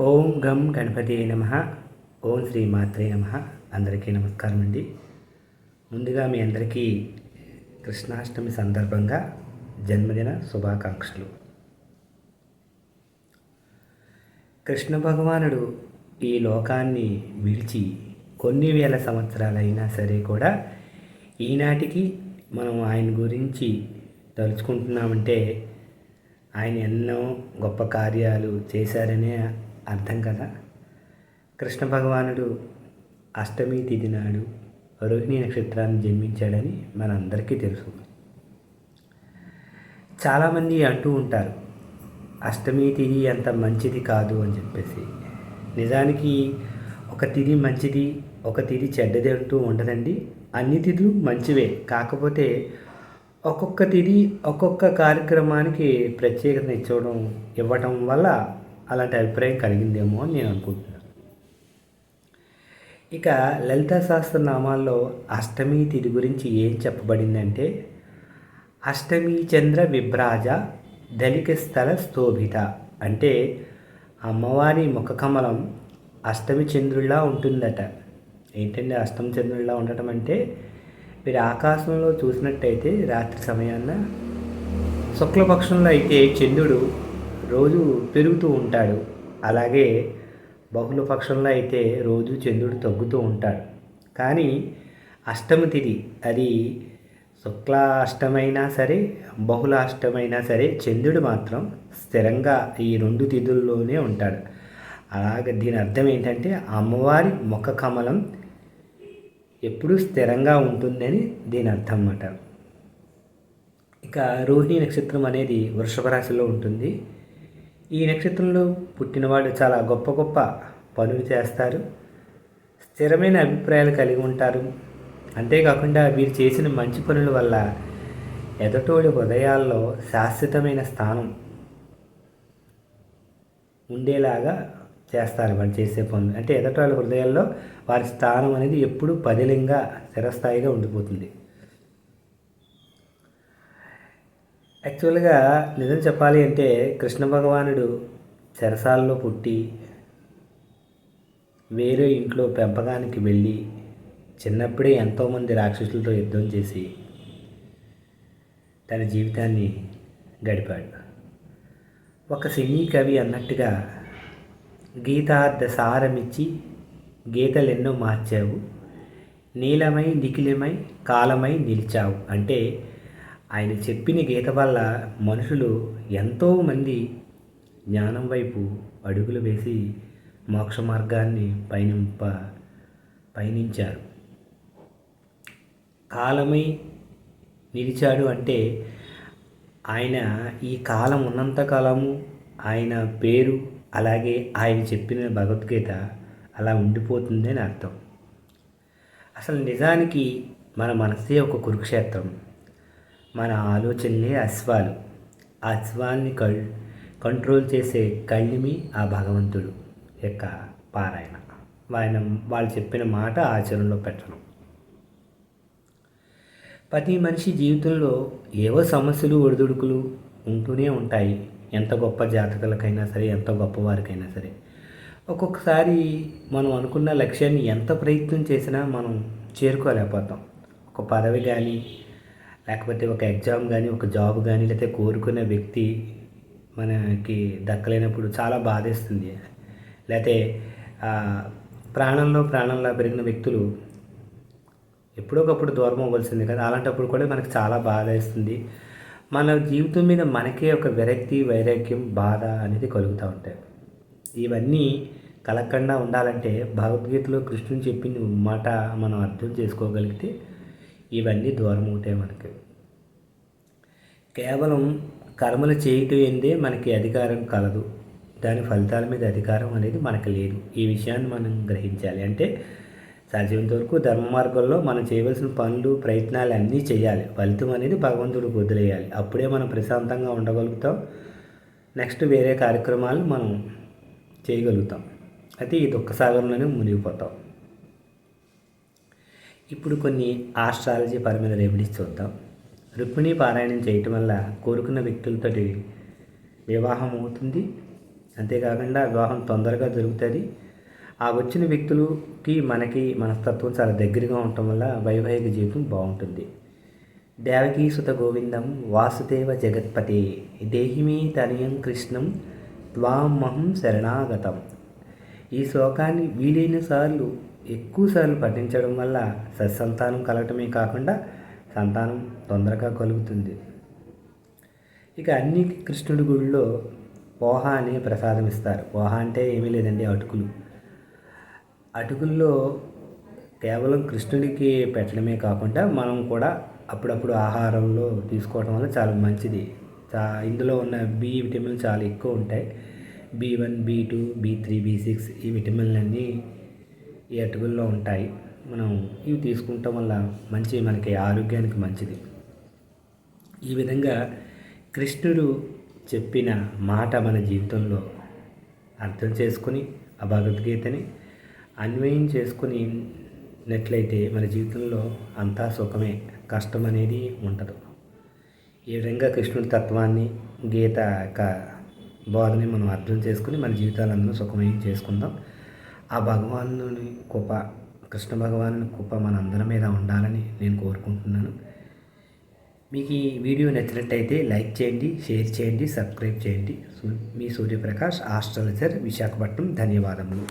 ఓం గం గణపతి నమ. ఓం శ్రీ మాత్రే నమ. అందరికీ నమస్కారం అండి. ముందుగా మీ అందరికీ కృష్ణాష్టమి సందర్భంగా జన్మదిన శుభాకాంక్షలు. కృష్ణ భగవానుడు ఈ లోకాన్ని విడిచి కొన్ని వేల సంవత్సరాలైనా సరే కూడా ఈనాటికి మనం ఆయన గురించి తలుచుకుంటున్నామంటే ఆయన ఎన్నో గొప్ప కార్యాలు చేశారనే అర్థం కదా? కృష్ణ భగవానుడు అష్టమి తిథి నాడు రోహిణి నక్షత్రాన్ని జన్మించాడని మనందరికీ తెలుసు. చాలామంది అంటూ ఉంటారు అష్టమి తిథి అంత మంచిది కాదు అని చెప్పేసి. నిజానికి ఒక తిథి మంచిది ఒక తిథి చెడ్డది అంటూ ఉండదండి. అన్ని తిథులు మంచివే. కాకపోతే ఒక్కొక్క తిథి ఒక్కొక్క కార్యక్రమానికి ప్రత్యేకత ఇచ్చడం ఇవ్వటం వల్ల అలాంటి అభిప్రాయం కలిగిందేమో అని నేను అనుకుంటున్నాను. ఇక లలిత సహస్రనామాల్లో అష్టమి తిథి గురించి ఏం చెప్పబడిందంటే అష్టమి చంద్ర విభ్రాజ దళిక స్థల స్థోభిత. అంటే అమ్మవారి ముఖ కమలం అష్టమి చంద్రుడిలా ఉంటుందట. ఏంటంటే అష్టమి చంద్రుడిలా ఉండటం అంటే? మీరు ఆకాశంలో చూసినట్టయితే రాత్రి సమయాన శుక్లపక్షంలో అయితే చంద్రుడు రోజు పెరుగుతూ ఉంటాడు. అలాగే బహుళ పక్షంలో అయితే రోజు చంద్రుడు తగ్గుతూ ఉంటాడు. కానీ అష్టమి తిథి అది శుక్ల అష్టమైనా సరే బహుళ అష్టమైనా సరే చంద్రుడు మాత్రం స్థిరంగా ఈ రెండు తిథుల్లోనే ఉంటాడు. అలాగే దీని అర్థం ఏంటంటే అమ్మవారి ముఖ కమలం ఎప్పుడూ స్థిరంగా ఉంటుందని దీని అర్థం అన్నమాట. ఇక రోహిణి నక్షత్రం అనేది వృషభ రాశిలో ఉంటుంది. ఈ నక్షత్రంలో పుట్టినవాడు చాలా గొప్ప గొప్ప పనులు చేస్తారు. స్థిరమైన అభిప్రాయాలు కలిగి ఉంటారు. అంతేకాకుండా వీరు చేసిన మంచి పనుల వల్ల ఎదటోడి హృదయాల్లో శాశ్వతమైన స్థానం ఉండేలాగా చేస్తారు వాళ్ళు చేసే పనులు. అంటే ఎదటోళ్ళ హృదయాల్లో వారి స్థానం అనేది ఎప్పుడూ పదిలంగా స్థిరస్థాయిగా ఉండిపోతుంది. యాక్చువల్గా నిజం చెప్పాలి అంటే కృష్ణ భగవానుడు చెరసాలలో పుట్టి వేరే ఇంట్లో పెంపకానికి వెళ్ళి చిన్నప్పుడే ఎంతోమంది రాక్షసులతో యుద్ధం చేసి తన జీవితాన్ని గడిపాడు. ఒక సినీ కవి అన్నట్టుగా గీతార్థ సారమిచ్చి గీతలెన్నో మార్చావు. నీలమై నిఖిలమై కాలమై నిలిచావు. అంటే ఆయన చెప్పిన గీత వల్ల మనుషులు ఎంతోమంది జ్ఞానం వైపు అడుగులు వేసి మోక్ష మార్గాన్ని పయనింప పయనించారు. కాలమై నిలిచాడు అంటే ఆయన ఈ కాలం ఉన్నంత కాలము ఆయన పేరు అలాగే ఆయన చెప్పిన భగవద్గీత అలా ఉండిపోతుందని అర్థం. అసలు నిజానికి మన మనసే ఒక కురుక్షేత్రం. మన ఆలోచనలే అశ్వాలు. ఆ అశ్వాన్ని కల్ కంట్రోల్ చేసే కళ్ళిమి ఆ భగవంతుడు యొక్క పారాయణ. ఆయన వాళ్ళు చెప్పిన మాట ఆచరణలో పెట్టడం ప్రతి మనిషి జీవితంలో ఏవో సమస్యలు ఒడిదుడుకులు ఉంటూనే ఉంటాయి. ఎంత గొప్ప జాతకులకైనా సరే ఎంత గొప్పవారికైనా సరే. ఒక్కొక్కసారి మనం అనుకున్న లక్ష్యాన్ని ఎంత ప్రయత్నం చేసినా మనం చేరుకోలేకపోతాం. ఒక పదవి కానీ లేకపోతే ఒక ఎగ్జామ్ కానీ ఒక జాబ్ కానీ లేకపోతే కోరుకునే వ్యక్తి మనకి దక్కలేనప్పుడు చాలా బాధేస్తుంది. లేకపోతే ప్రాణంలో ప్రాణంలో పెరిగిన వ్యక్తులు ఎప్పుడొకప్పుడు దూరం అవ్వాల్సింది కదా. అలాంటప్పుడు కూడా మనకు చాలా బాధ వేస్తుంది మన జీవితం మీద మనకే ఒక విరక్తి వైరాగ్యం బాధ అనేది కలుగుతూ ఉంటాయి. ఇవన్నీ కలగకుండా ఉండాలంటే భగవద్గీతలో కృష్ణుని చెప్పిన మాట మనం అర్థం చేసుకోగలిగితే ఇవన్నీ దూరం మనకి. కేవలం కర్మలు చేయటం ఏందే మనకి అధికారం కలదు. దాని ఫలితాల మీద అధికారం అనేది మనకు లేదు. ఈ విషయాన్ని మనం గ్రహించాలి. అంటే సాధ్యమైనంత వరకు ధర్మ మార్గంలో మనం చేయవలసిన పనులు ప్రయత్నాలు అన్నీ చేయాలి. ఫలితం అనేది భగవంతుడికి వదిలేయాలి. అప్పుడే మనం ప్రశాంతంగా ఉండగలుగుతాం. నెక్స్ట్ వేరే కార్యక్రమాలు మనం చేయగలుగుతాం. అయితే ఈ దుఃఖసాగరంలోనే మునిగిపోతాం. ఇప్పుడు కొన్ని ఆస్ట్రాలజీ పరమైన రెమెడీస్ చూద్దాం. రుక్మిణి పారాయణం చేయటం వల్ల కోరుకున్న వ్యక్తులతోటి వివాహం అవుతుంది. అంతేకాకుండా వివాహం తొందరగా దొరుకుతుంది ఆ వచ్చిన వ్యక్తులకి మనకి మనస్తత్వం చాలా దగ్గరగా ఉండటం వల్ల వైవాహిక జీవితం బాగుంటుంది. దేవకీ సుత గోవిందం వాసుదేవ జగత్పతి. దేహిమీ తనయం కృష్ణం త్వామహం శరణాగతం. ఈ శ్లోకాన్ని వీలైన సార్లు ఎక్కువసార్లు పఠించడం వల్ల సత్సంతానం కలగటమే కాకుండా సంతానం తొందరగా కలుగుతుంది. ఇక అన్ని కృష్ణుడి గుడిలో పోహ అనే ప్రసాదం ఇస్తారు. పోహ అంటే ఏమీ లేదండి అటుకులు. అటుకుల్లో కేవలం కృష్ణుడికి పెట్టడమే కాకుండా మనం కూడా అప్పుడప్పుడు ఆహారంలో తీసుకోవడం వల్ల చాలా మంచిది. చా ఇందులో ఉన్న బి విటమిన్లు చాలా ఎక్కువ ఉంటాయి. B one B two B three B six ఈ విటమిన్లన్నీ ఈ అటుకుల్లో ఉంటాయి. మనం ఇవి తీసుకుంటాం వల్ల మంచి మనకి ఆరోగ్యానికి మంచిది. ఈ విధంగా కృష్ణుడు చెప్పిన మాట మన జీవితంలో అర్థం చేసుకుని ఆ భగవద్గీతని అన్వయం చేసుకుని నట్లయితే మన జీవితంలో అంతా సుఖమే కష్టం అనేది ఉండదు. ఈ విధంగా కృష్ణుడి తత్వాన్ని గీత యొక్క బోధని మనం అర్థం చేసుకుని మన జీవితాలందరూ సుఖమయం చేసుకుందాం. ఆ భగవానుని కృప కృష్ణ భగవాను కృప మనందరి మీద ఉండాలని నేను కోరుకుంటున్నాను. మీకు ఈ వీడియో నచ్చినట్టయితే లైక్ చేయండి షేర్ చేయండి సబ్స్క్రైబ్ చేయండి. మీ సూర్యప్రకాష్ ఆస్ట్రాలజర్ విశాఖపట్నం. ధన్యవాదములు.